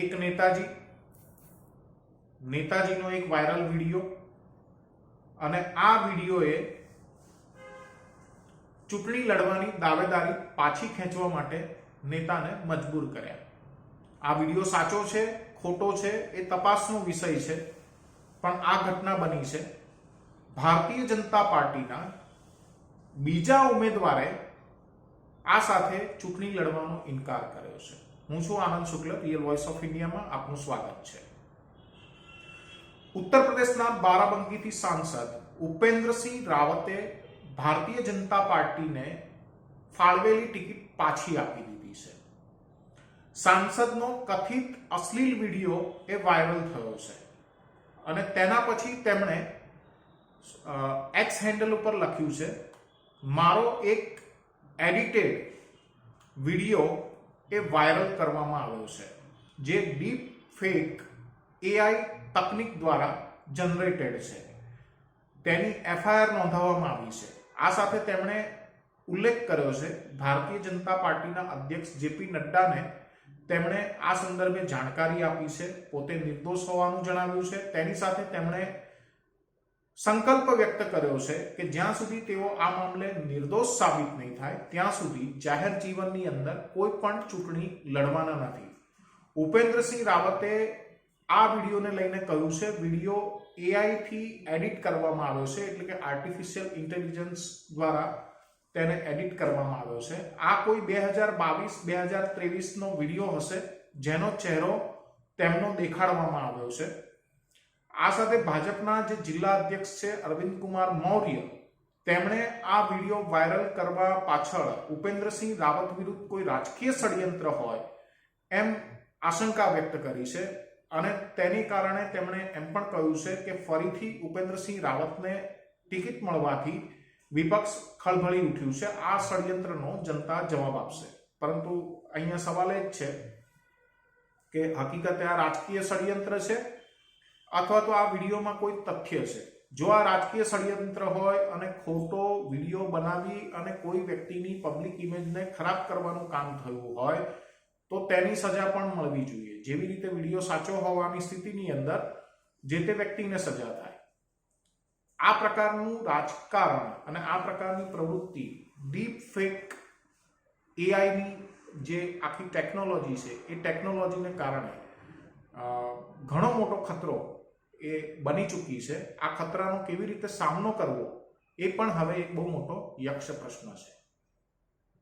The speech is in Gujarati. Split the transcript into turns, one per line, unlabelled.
એક નેતાજી, નેતાજીનો એક વાયરલ વીડિયો અને આ વિડીયોએ ચૂંટણી લડવાની દાવેદારી પાછી ખેંચવા માટે નેતાને મજબૂર કર્યા. આ વીડિયો સાચો છે, ખોટો છે, એ તપાસનો વિષય છે, પણ આ ઘટના બની છે. ભારતીય જનતા પાર્ટીના બીજા ઉમેદવારે આ સાથે ચૂંટણી લડવાનો ઇનકાર કર્યો છે. હું છું Anand Shukla real voice of ઇન્ડિયામાં આપનું સ્વાગત છે. ઉત્તર પ્રદેશના બારાબંકીથી સાંસદ ઉપેન્દ્રસિંહ રાવતે ભારતીય જનતા પાર્ટીને ફાળવેલી ટિકિટ પાછી આપી દીધી છે. સાંસદનો કથિત અશ્લીલ વીડિયો એ વાયરલ થયો છે. અને તેના પછી તેમણે એક્સ હેન્ડલ ઉપર લખ્યું છે, મારો એક એડિટેડ વીડિયો એ વાયરલ કરવામાં આવ્યો છે, જે ડીપ ફેક એઆઈ તકનિક દ્વારા જનરેટેડ છે. તેની એફઆઈઆર નોંધાવવામાં આવી છે. આ સાથે તેમણે ઉલ્લેખ કર્યો છે, ભારતીય જનતા પાર્ટીના અધ્યક્ષ જેપી નડ્ડાને તેમણે આ સંદર્ભે જાણકારી આપી છે, પોતે નિર્દોષ હોવાનું જણાવ્યું છે. તેની સાથે તેમણે સંકલ્પ વ્યક્ત કર્યો છે કે જ્યાં સુધી તેઓ આ મામલે નિર્દોષ સાબિત નહીં થાય, ત્યાં સુધી જાહેર જીવનની અંદર કોઈ પણ ચૂંટણી લડવાના નથી. ઉપેન્દ્રસિંહ રાવતે આ વિડીયોને લઈને કહ્યું છે, વીડિયો એઆઈથી એડિટ કરવામાં આવ્યો છે, એટલે કે આર્ટિફિશિયલ ઇન્ટેલિજન્સ દ્વારા તેને એડિટ કરવામાં આવ્યો છે. આ કોઈ બે હજાર બાવીસ, બે હજાર ત્રેવીસનો વીડિયો હશે, જેનો ચહેરો તેમનો દેખાડવામાં આવ્યો છે. આ સાથે ભાજપના જે જિલ્લા અધ્યક્ષ છે અરવિંદ કુમાર મૌર્ય, તેમણે આ વીડિયો વાયરલ કરવા પાછળ ઉપેન્દ્રસિંહ રાવત વિરુદ્ધ કોઈ રાજકીય ષડયંત્ર હોય એમ આશંકા વ્યક્ત કરી છે અને તેની કારણે તેમણે એમ પણ કહ્યું છે કે ફરીથી ઉપેન્દ્રસિંહ રાવતને ટિકિટ મળવાથી વિપક્ષ ખળભળી ઉઠ્યું છે. આ ષડયંત્રનો જનતા જવાબ આપશે. પરંતુ અહીંયા સવાલ એ જ છે કે હકીકતે આ રાજકીય ષડયંત્ર છે અથવા તો આ વિડીયોમાં કોઈ તથ્ય છે. જો આ રાજકીય ષડયંત્ર હોય અને ખોટો વીડિયો બનાવી અને કોઈ વ્યક્તિની પબ્લિક ઇમેજને ખરાબ કરવાનું કામ થયું હોય, તો તેની સજા પણ મળવી જોઈએ. જેવી રીતે વીડિયો સાચો હોવાની સ્થિતિની અંદર જે તે વ્યક્તિને સજા થાય. આ પ્રકારનું રાજકારણ અને આ પ્રકારની પ્રવૃત્તિ ડીપ ફેક એઆઈની જે આખી ટેકનોલોજી છે, એ ટેકનોલોજીને કારણે ઘણો મોટો ખતરો એ બની ચૂકી છે. આ ખતરાનો કેવી રીતે સામનો કરવો એ પણ હવે એક બહુ મોટો યક્ષ પ્રશ્ન છે.